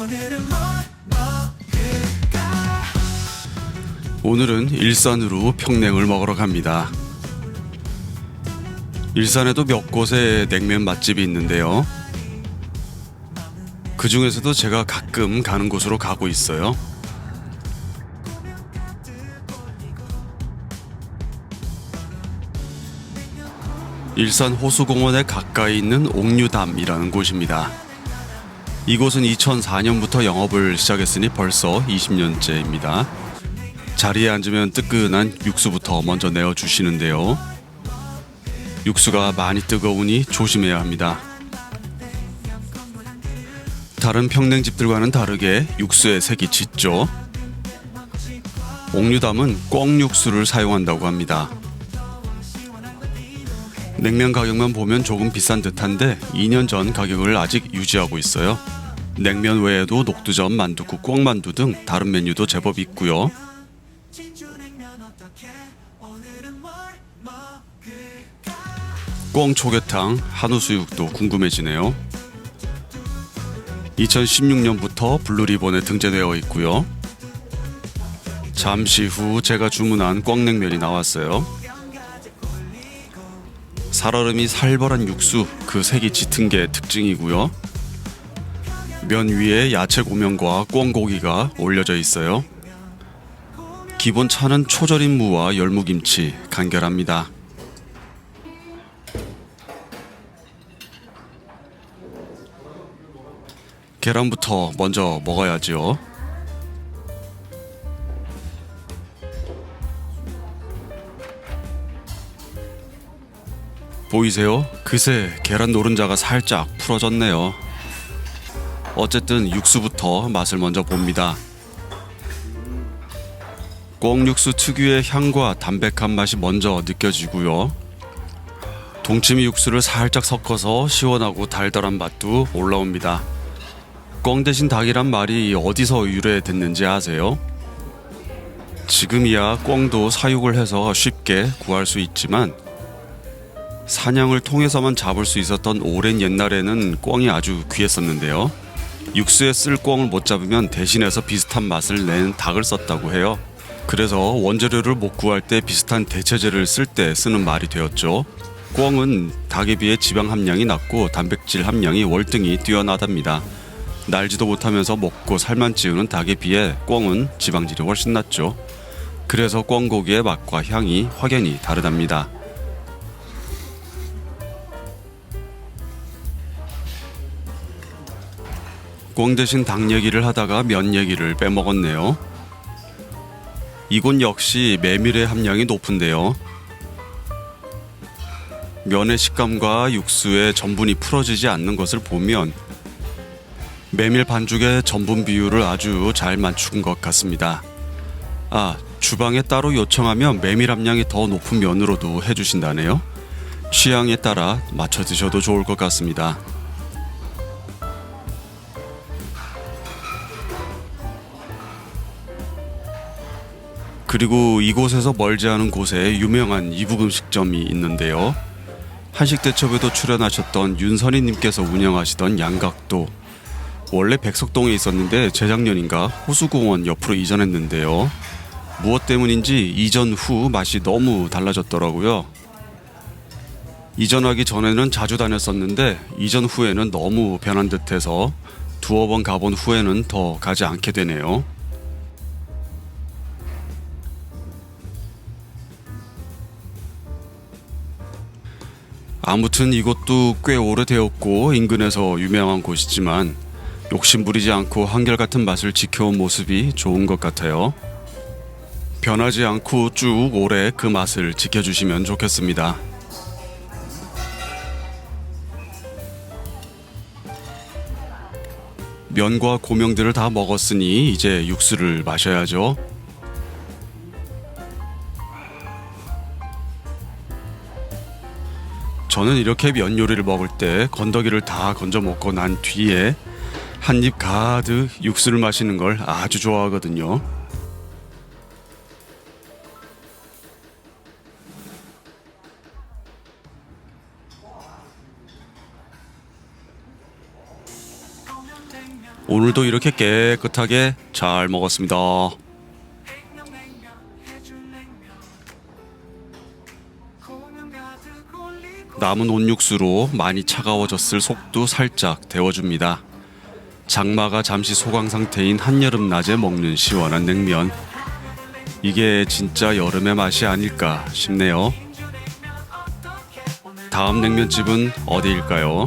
오늘은 오늘은 일산으로 평냉을 먹으러 갑니다. 일산에도 몇 곳의 냉면 맛집이 있는데요. 그 중에서도 제가 가끔 가는 곳으로 가고 있어요. 일산 호수공원에 가까이 있는 옥류담이라는 곳입니다. 이곳은 2004년부터 영업을 시작했으니 벌써 20년째입니다. 자리에 앉으면 뜨끈한 육수부터 먼저 내어 주시는데요. 육수가 많이 뜨거우니 조심해야 합니다. 다른 평냉집들과는 다르게 육수의 색이 짙죠. 옥류담은 꿩 육수를 사용한다고 합니다. 냉면 가격만 보면 조금 비싼 듯한데 2년 전 가격을 아직 유지하고 있어요. 냉면 외에도 녹두전, 만두국, 꿩만두 등 다른 메뉴도 제법 있고요. 진주냉면 어떻게 오늘은 뭘 먹을까 꿩 초계탕, 한우 수육도 궁금해지네요. 2016년부터 블루리본에 등재되어 있고요. 잠시 후 제가 주문한 꿩냉면이 나왔어요. 살얼음이 살벌한 육수, 그 색이 짙은 게 특징이고요. 면 위에 야채 고명과 꿩고기가 올려져 있어요. 기본 차는 초절임 무와 열무김치, 간결합니다. 계란부터 먼저 먹어야지요. 보이세요? 그새 계란 노른자가 살짝 풀어졌네요. 어쨌든 육수부터 맛을 먼저 봅니다. 꽁육수 특유의 향과 담백한 맛이 먼저 느껴지고요. 동치미 육수를 살짝 섞어서 시원하고 달달한 맛도 올라옵니다. 꿩 대신 닭이란 말이 어디서 유래됐는지 아세요? 지금이야 꿩도 사육을 해서 쉽게 구할 수 있지만 사냥을 통해서만 잡을 수 있었던 오랜 옛날에는 꿩이 아주 귀했었는데요. 육수에 쓸 꿩을 못 잡으면 대신해서 비슷한 맛을 내는 닭을 썼다고 해요. 그래서 원재료를 못 구할 때 비슷한 대체제를 쓸 때 쓰는 말이 되었죠. 꿩은 닭에 비해 지방 함량이 낮고 단백질 함량이 월등히 뛰어나답니다. 날지도 못하면서 먹고 살만 찌우는 닭에 비해 꿩은 지방질이 훨씬 낮죠. 그래서 꿩고기의 맛과 향이 확연히 다르답니다. 꿩 대신 닭 얘기를 하다가 면 얘기를 빼먹었네요. 이곳 역시 메밀의 함량이 높은데요. 면의 식감과 육수의 전분이 풀어지지 않는 것을 보면 메밀 반죽의 전분 비율을 아주 잘 맞춘 것 같습니다. 아, 주방에 따로 요청하면 메밀 함량이 더 높은 면으로도 해주신다네요. 취향에 따라 맞춰 드셔도 좋을 것 같습니다. 그리고 이곳에서 멀지 않은 곳에 유명한 이북 음식점이 있는데요. 한식 대첩에도 출연하셨던 윤선희님께서 운영하시던 양각도 원래 백석동에 있었는데 재작년인가 호수공원 옆으로 이전했는데요. 무엇 때문인지 이전 후 맛이 너무 달라졌더라고요. 이전하기 전에는 자주 다녔었는데 이전 후에는 너무 변한 듯해서 두어 번 가본 후에는 더 가지 않게 되네요. 아무튼 이곳도 꽤 오래되었고 인근에서 유명한 곳이지만 욕심 부리지 않고 한결같은 맛을 지켜온 모습이 좋은 것 같아요. 변하지 않고 쭉 오래 그 맛을 지켜주시면 좋겠습니다. 면과 고명들을 다 먹었으니 이제 육수를 마셔야죠. 저는 이렇게 면 요리를 먹을 때 건더기를 다 건져 먹고 난 뒤에 한 입 가득 육수를 마시는 걸 아주 좋아하거든요. 오늘도 이렇게 깨끗하게 잘 먹었습니다. 남은 온육수로 많이 차가워졌을 속도 살짝 데워줍니다. 장마가 잠시 소강 상태인 한여름 낮에 먹는 시원한 냉면. 이게 진짜 여름의 맛이 아닐까 싶네요. 다음 냉면집은 어디일까요?